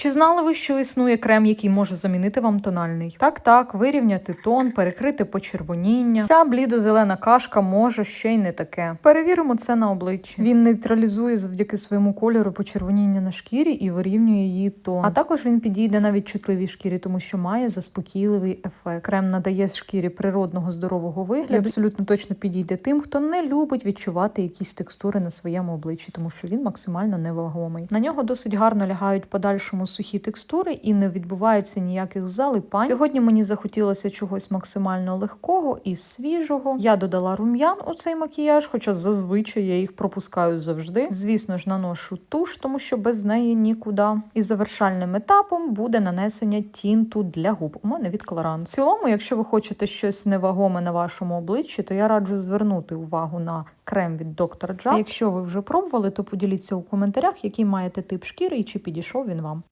Чи знали ви, що існує крем, який може замінити вам тональний? Так, так, вирівняти тон, перекрити почервоніння. Ця блідо-зелена кашка може ще й не таке. Перевіримо це на обличчі. Він нейтралізує завдяки своєму кольору почервоніння на шкірі і вирівнює її тон. А також він підійде навіть чутливій шкірі, тому що має заспокійливий ефект. Крем надає шкірі природного здорового вигляду. Абсолютно точно підійде тим, хто не любить відчувати якісь текстури на своєму обличчі, тому що він максимально невагомий. На нього досить гарно лягають в подальшому сухі текстури і не відбувається ніяких залипань. Сьогодні мені захотілося чогось максимально легкого і свіжого. Я додала рум'ян у цей макіяж, хоча зазвичай я їх пропускаю завжди. Звісно ж, наношу туш, тому що без неї нікуди. І завершальним етапом буде нанесення тінту для губ. У мене від Clarins. В цілому, якщо ви хочете щось невагоме на вашому обличчі, то я раджу звернути увагу на крем від Dr. Jart. А якщо ви вже пробували, то поділіться у коментарях, який маєте тип шкіри і чи підійшов він вам.